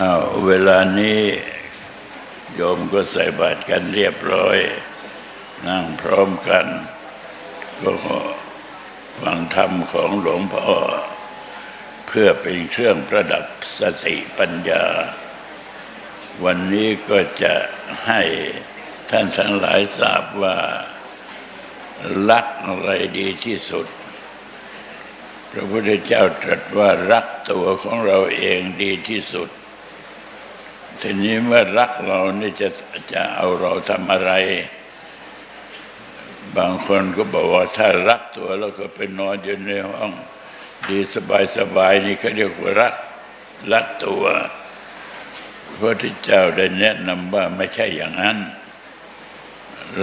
เอาเวลานี้โยมก็ใส่บาตรกันเรียบร้อย นั่งพร้อมกัน ก็ฟังธรรมของหลวงพ่อ เพื่อเป็นเครื่องประดับสติปัญญา วันนี้ก็จะให้ท่านทั้งหลายทราบว่ารักอะไรดีที่สุด พระพุทธเจ้าตรัสว่ารักตัวของเราเองดีที่สุด ทีนี้เมื่อรักเรานี่จะจะเอาเราทำอะไร บางคนก็บอกว่าถ้ารักตัวแล้วก็ไปนอนอยู่ในห้องดีสบายสบายนี่เขาเรียกว่ารักรักตัวพระพุทธเจ้าได้แนะนำว่าไม่ใช่อย่างนั้น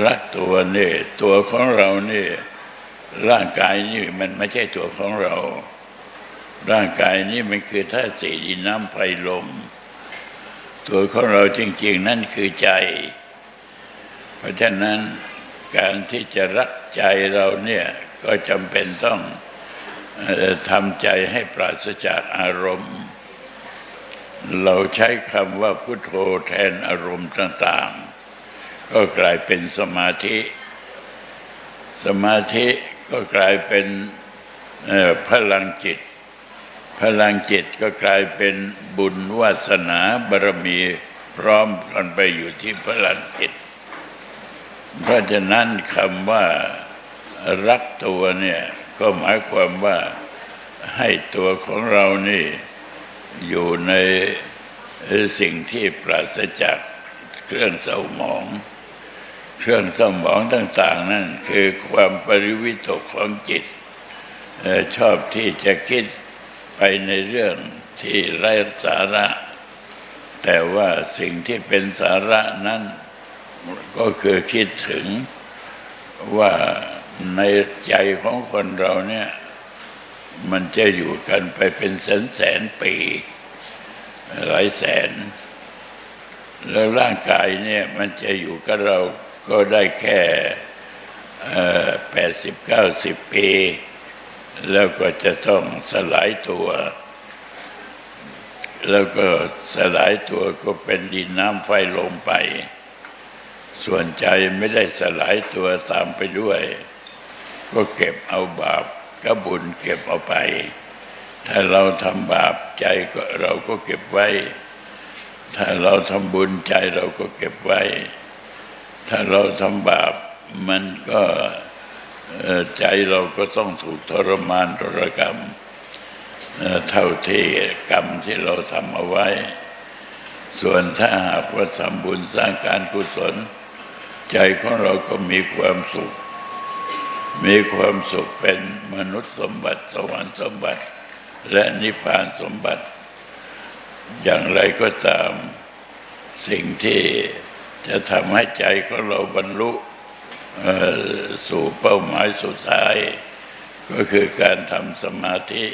รักตัวนี่ตัวของเรานี่ร่างกายนี่มันไม่ใช่ตัวของเรา ร่างกายนี่มันคือธาตุสี่ดินน้ำไฟลม ตัวของเราจริง ๆ นั่นคือใจ เพราะฉะนั้นการที่จะรักใจเราเนี่ยก็จำเป็นต้องทำใจให้ปราศจากอารมณ์ เราใช้คำว่าพุทโธแทนอารมณ์ต่างๆ ก็กลายเป็นสมาธิ สมาธิก็กลายเป็นพลังจิต พลังจิตก็กลายเป็นบุญวาสนาบารมีพร้อมกันไปอยู่ที่พลังจิต เพราะฉะนั้นคำว่ารักตัวเนี่ยก็หมายความว่าให้ตัวของเรานี่อยู่ในสิ่งที่ปราศจากเครื่องเศร้าหมอง เครื่องเศร้าหมองต่าง ๆ นั่นคือความปริวิตกของจิต ชอบที่จะคิด ไปในเรื่องที่ไร้สาระ แต่ว่าสิ่งที่เป็นสาระนั้น ก็คือคิดถึงว่าในใจของคนเราเนี่ย มันจะอยู่กันไปเป็นแสนแสนๆปี หลายแสน แล้วร่างกายเนี่ยมันจะอยู่กับเราก็ได้แค่แปดสิบเก้าสิบปี แล้วก็จะต้องสลายตัว แล้วก็สลายตัวก็เป็นดินน้ำไฟลมไป ส่วนใจไม่ได้สลายตัวตามไปด้วย ก็เก็บเอาบาปกับบุญเก็บเอาไป ถ้าเราทำบาปใจก็เราก็เก็บไว้ ถ้าเราทำบุญใจเราก็เก็บไว้ ถ้าเราทำบาปมันก็ ใจเราก็ต้องถูกทรมานทรกรรมเท่าที่กรรมที่เราทำเอาไว้ ส่วนถ้าหากว่าทำบุญสร้างการกุศล ใจของเราก็มีความสุข มีความสุขเป็นมนุษย์สมบัติสวรรค์สมบัติ และนิพพานสมบัติ อย่างไรก็ตามสิ่งที่จะทำให้ใจของเราบรรลุ สู่เป้าหมายสุดท้าย ก็คือการทำสมาธิ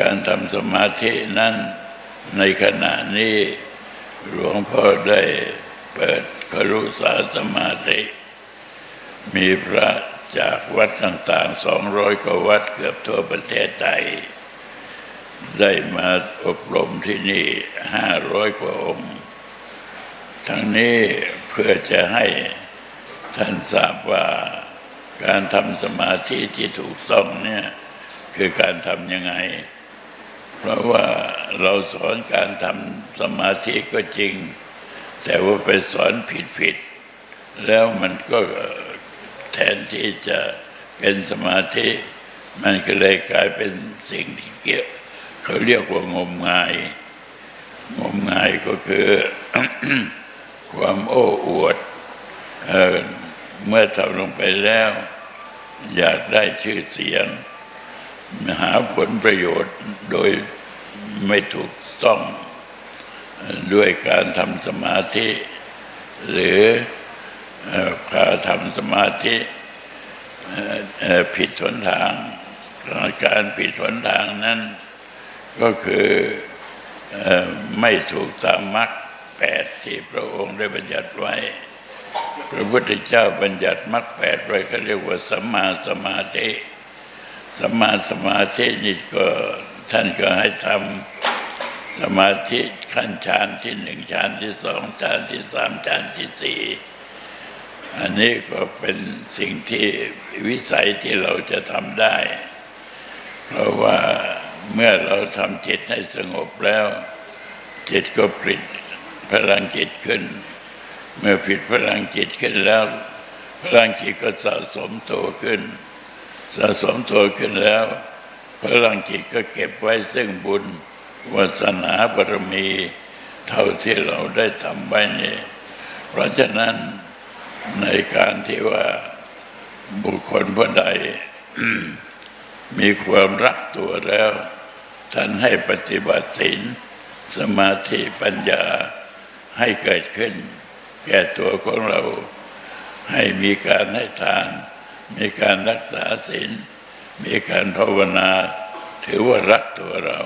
การทำสมาธินั้นในขณะนี้หลวงพ่อได้เปิดครุสาสมาธิ มีพระจากวัดต่างๆสองร้อยกว่าวัดเกือบทั่วประเทศไทย ได้มาอบรมที่นี่ห้าร้อยกว่าองค์ ทั้งนี้เพื่อจะให้ ท่านทราบว่าการทำสมาธิที่ถูกต้องเนี่ยคือการทำยังไง เพราะว่าเราสอนการทำสมาธิก็จริง แต่ว่าไปสอนผิดผิดๆแล้วมันก็แทนที่จะเป็นสมาธิ มันก็เลยกลายเป็นสิ่งที่เกี่ยวเขาเรียกว่างมงาย งมงายก็คือความโอ้อวด เมื่อทำลงไปแล้ว อยากได้ชื่อเสียง หาผลประโยชน์โดยไม่ถูกต้องด้วยการทำสมาธิ หรือพาทำสมาธิผิดหนทาง การผิดหนทางนั้นก็คือไม่ถูกตามมรรคแปดที่พระองค์ได้บัญญัติไว้ พระพุทธเจ้าบัญญัติมรรคแปดไว้เขาเรียกว่าสัมมาสมาธิสัมมาสมาธินี่ก็ท่านก็ให้ทำสมาธิขั้นฌานที่หนึ่งฌานที่สองฌานที่สามฌานที่สี่อันนี้ก็เป็นสิ่งที่วิสัยที่เราจะทำได้ เพราะว่าเมื่อเราทำจิตให้สงบแล้ว จิตก็ผลิตพลังจิตขึ้น เมื่อผลิตพลังจิตขึ้นแล้ว พลังจิตก็สะสมโตขึ้น สะสมโตขึ้นแล้ว พลังจิตก็เก็บไว้ซึ่งบุญวาสนาบารมี เท่าที่เราได้ทำไว้นี่เพราะฉะนั้นในการที่ว่าบุคคลผู้ใดมีความรักตัวแล้ว ท่านให้ปฏิบัติศีลสมาธิปัญญาให้เกิดขึ้น แก่ตัวของเราให้มีการให้ทาน มีการรักษาศีล มีการภาวนา ถือว่ารักตัวเรา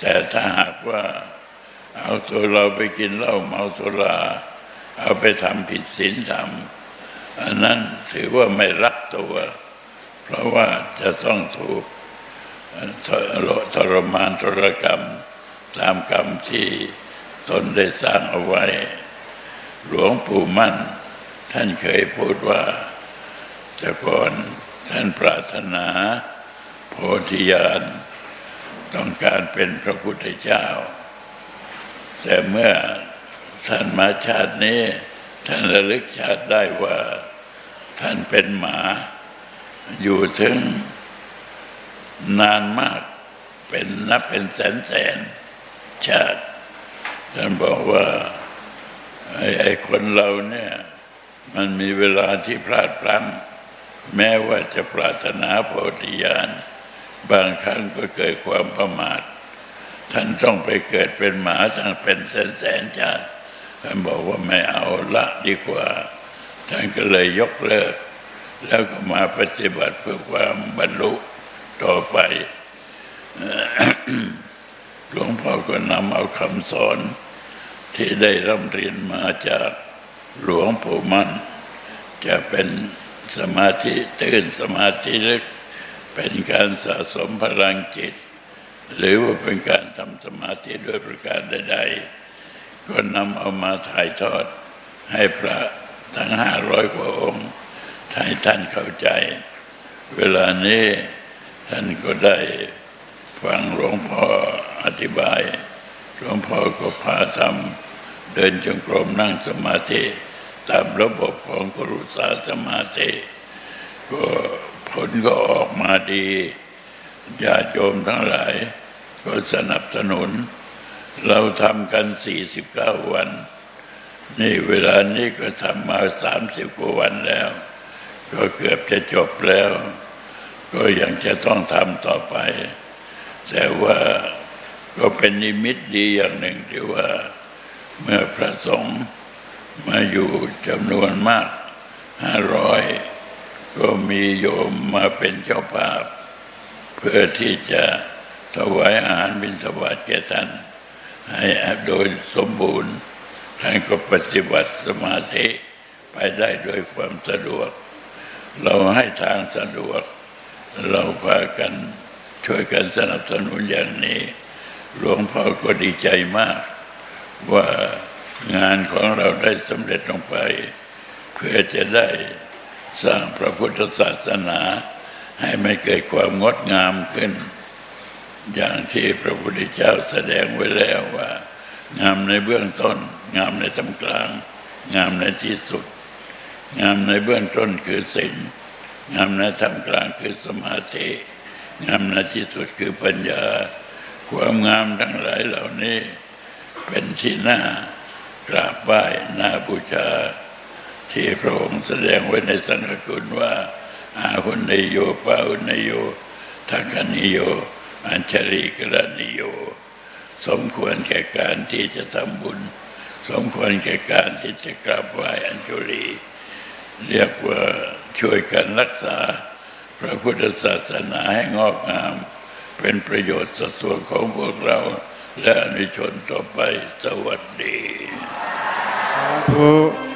แต่ถ้าหากว่าเอาตัวเราไปกินเหล้าเมาสุราเอาไปทำผิดศีลธรรมอันนั้นถือว่าไม่รักตัว เพราะว่าจะต้องถูกทรมานทรกรรม ตามกรรมที่ตนได้สร้างเอาไว้ หลวงปู่มั่น ท่านเคยพูดว่าแต่ก่อนท่านปรารถนา โพธิญาณต้องการเป็นพระพุทธเจ้า แต่เมื่อท่านมาชาตินี้ ท่านระลึกชาติได้ว่า ท่านเป็นหมา อยู่ถึงนานมากเป็นนับเป็นแสนแสนชาติ ท่านบอกว่า ไอ้ไอคนเราเนี่ย มันมีเวลาที่พลาดพลั้งแม้ว่าจะปรารถนาโพธิญาณบางครั้งก็เกิดความประมาท ท่านต้องไปเกิดเป็นหมาทั้งเป็นแสนแสนชาติท่านบอกว่าไม่เอาละดีกว่า ท่านก็เลยยกเลิก แล้วก็มาปฏิบัติเพื่อความบรรลุต่อไป หลวงพ่อก็นำเอาคำสอน ที่ได้ร่ำเรียนมาจากหลวงปู่มั่น จะเป็นสมาธิตื่นสมาธิลึก เป็นการสะสมพลังจิต หรือว่าเป็นการทำสมาธิด้วยประการใดๆ ก็นำเอามาถ่ายทอดให้พระทั้งห้าร้อยกว่าองค์ให้ท่านเข้าใจ เวลานี้ท่านก็ได้ฟังหลวงพ่ออธิบาย หลวงพ่อก็พาทำ เดินจงกรมนั่งสมาธิตามระบบของกรุษาสมาธิก็ผลก็ออกมาดีญาติโยมทั้งหลาย ก็สนับสนุน เราทำกัน 49 วัน นี่เวลานี้ก็ทำมา 30 กว่าวันแล้ว ก็เกือบจะจบแล้ว ก็ยังจะต้องทำต่อไป แต่ว่าก็เป็นนิมิตดีอย่างหนึ่งที่ว่า เมื่อพระสงฆ์มาอยู่จำนวนมากห้าร้อยก็มีโยมมาเป็นเจ้าภาพ เพื่อที่จะถวายอาหารบิณฑบาตแก่ท่านให้โดยสมบูรณ์ท่านก็ปฏิบัติสมาธิไปได้โดยความสะดวก เราให้ทางสะดวก เราพากันช่วยกันสนับสนุนอย่างนี้ หลวงพ่อก็ดีใจมาก ว่างานของเราได้สำเร็จลงไป เพื่อจะได้สร้างพระพุทธศาสนา ให้ไม่เกิดความงดงามขึ้น อย่างที่พระพุทธเจ้าแสดงไว้แล้วว่า งามในเบื้องต้น งามในสำกลาง งามในที่สุด งามในเบื้องต้นคือศีลงามในสำกลางคือสมาธิงามในที่สุดคือปัญญา ความงามทั้งหลายเหล่านี้ เป็นที่น่ากราบไหว้น่าบูชา ที่พระองค์แสดงไว้ในสังฆคุณว่า อาหุนโยปาหุนโยทักขนิโย อัญชริกรณิโย สมควรแก่การที่จะทำบุญ สมควรแก่การที่จะกราบไหว้อัญชลีเรียกว่าช่วยกันรักษา พระพุทธศาสนาให้งอกงาม เป็นประโยชน์ส่วนของพวกเรา และอนุชนต่อไปสวัสดีสาธุ